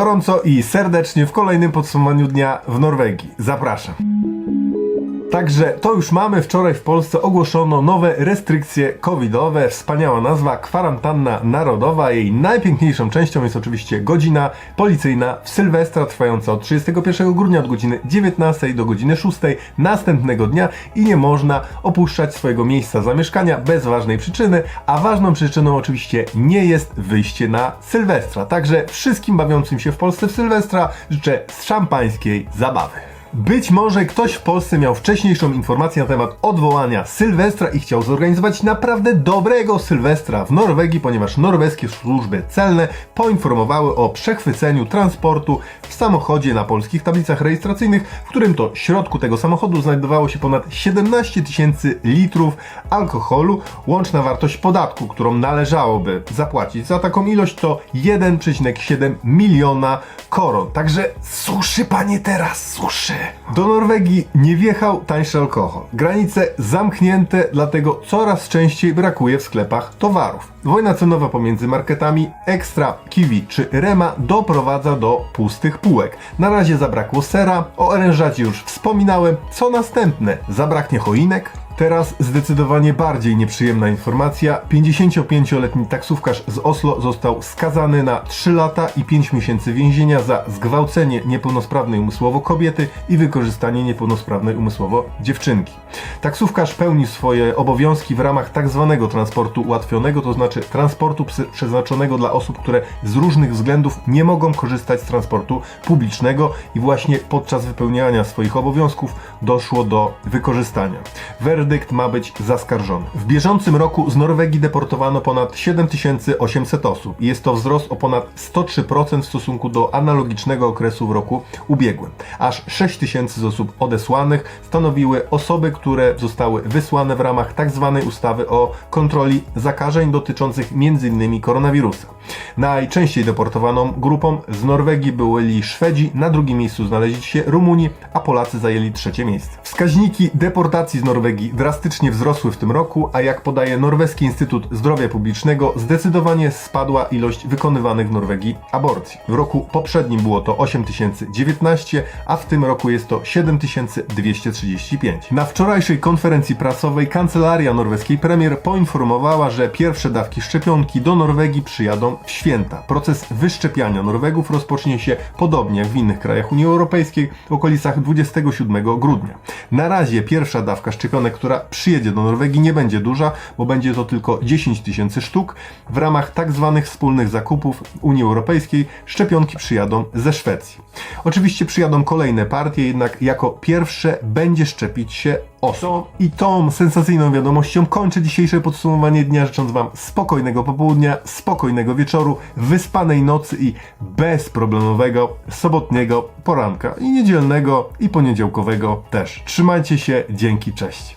Gorąco i serdecznie w kolejnym podsumowaniu dnia w Norwegii. Zapraszam. Także to już mamy. Wczoraj w Polsce ogłoszono nowe restrykcje covidowe. Wspaniała nazwa kwarantanna narodowa. Jej najpiękniejszą częścią jest oczywiście godzina policyjna w Sylwestra, trwająca od 31 grudnia od godziny 19 do godziny 6 następnego dnia i nie można opuszczać swojego miejsca zamieszkania bez ważnej przyczyny, a ważną przyczyną oczywiście nie jest wyjście na Sylwestra. Także wszystkim bawiącym się w Polsce w Sylwestra życzę szampańskiej zabawy. Być może ktoś w Polsce miał wcześniejszą informację na temat odwołania Sylwestra i chciał zorganizować naprawdę dobrego Sylwestra w Norwegii, ponieważ norweskie służby celne poinformowały o przechwyceniu transportu w samochodzie na polskich tablicach rejestracyjnych, w którym to środku tego samochodu znajdowało się ponad 17 tysięcy litrów alkoholu. Łączna wartość podatku, którą należałoby zapłacić za taką ilość to 1,7 miliona koron. Także suszy panie teraz, suszy. Do Norwegii nie wjechał tańszy alkohol. Granice zamknięte, dlatego coraz częściej brakuje w sklepach towarów. Wojna cenowa pomiędzy marketami Extra, Kiwi czy Rema doprowadza do pustych półek. Na razie zabrakło sera, o orężacie już wspominałem. Co następne? Zabraknie choinek? Teraz zdecydowanie bardziej nieprzyjemna informacja. 55-letni taksówkarz z Oslo został skazany na 3 lata i 5 miesięcy więzienia za zgwałcenie niepełnosprawnej umysłowo kobiety i wykorzystanie niepełnosprawnej umysłowo dziewczynki. Taksówkarz pełni swoje obowiązki w ramach tak zwanego transportu ułatwionego, to znaczy transportu przeznaczonego dla osób, które z różnych względów nie mogą korzystać z transportu publicznego i właśnie podczas wypełniania swoich obowiązków doszło do wykorzystania. Werdykt ma być zaskarżony. W bieżącym roku z Norwegii deportowano ponad 7800 osób jest to wzrost o ponad 103% w stosunku do analogicznego okresu w roku ubiegłym. Aż 6000 z osób odesłanych stanowiły osoby, które zostały wysłane w ramach tzw. ustawy o kontroli zakażeń dotyczących m.in. koronawirusa. Najczęściej deportowaną grupą z Norwegii byli Szwedzi, na drugim miejscu znaleźli się Rumuni, a Polacy zajęli trzecie miejsce. Wskaźniki deportacji z Norwegii drastycznie wzrosły w tym roku, a jak podaje Norweski Instytut Zdrowia Publicznego, zdecydowanie spadła ilość wykonywanych w Norwegii aborcji. W roku poprzednim było to 8019, a w tym roku jest to 7235. Na wczorajszej konferencji prasowej kancelaria norweskiej premier poinformowała, że pierwsze dawki szczepionki do Norwegii przyjadą w święta. Proces wyszczepiania Norwegów rozpocznie się podobnie jak w innych krajach Unii Europejskiej w okolicach 27 grudnia. Na razie pierwsza dawka szczepionek, która przyjedzie do Norwegii nie będzie duża, bo będzie to tylko 10 tysięcy sztuk. W ramach tak zwanych wspólnych zakupów Unii Europejskiej szczepionki przyjadą ze Szwecji. Oczywiście przyjadą kolejne partie, jednak jako pierwsze będzie szczepić się Oslo. I tą sensacyjną wiadomością kończę dzisiejsze podsumowanie dnia, życząc Wam spokojnego popołudnia, spokojnego wieczoru, wyspanej nocy i bezproblemowego sobotniego poranka i niedzielnego i poniedziałkowego też. Trzymajcie się, dzięki, cześć.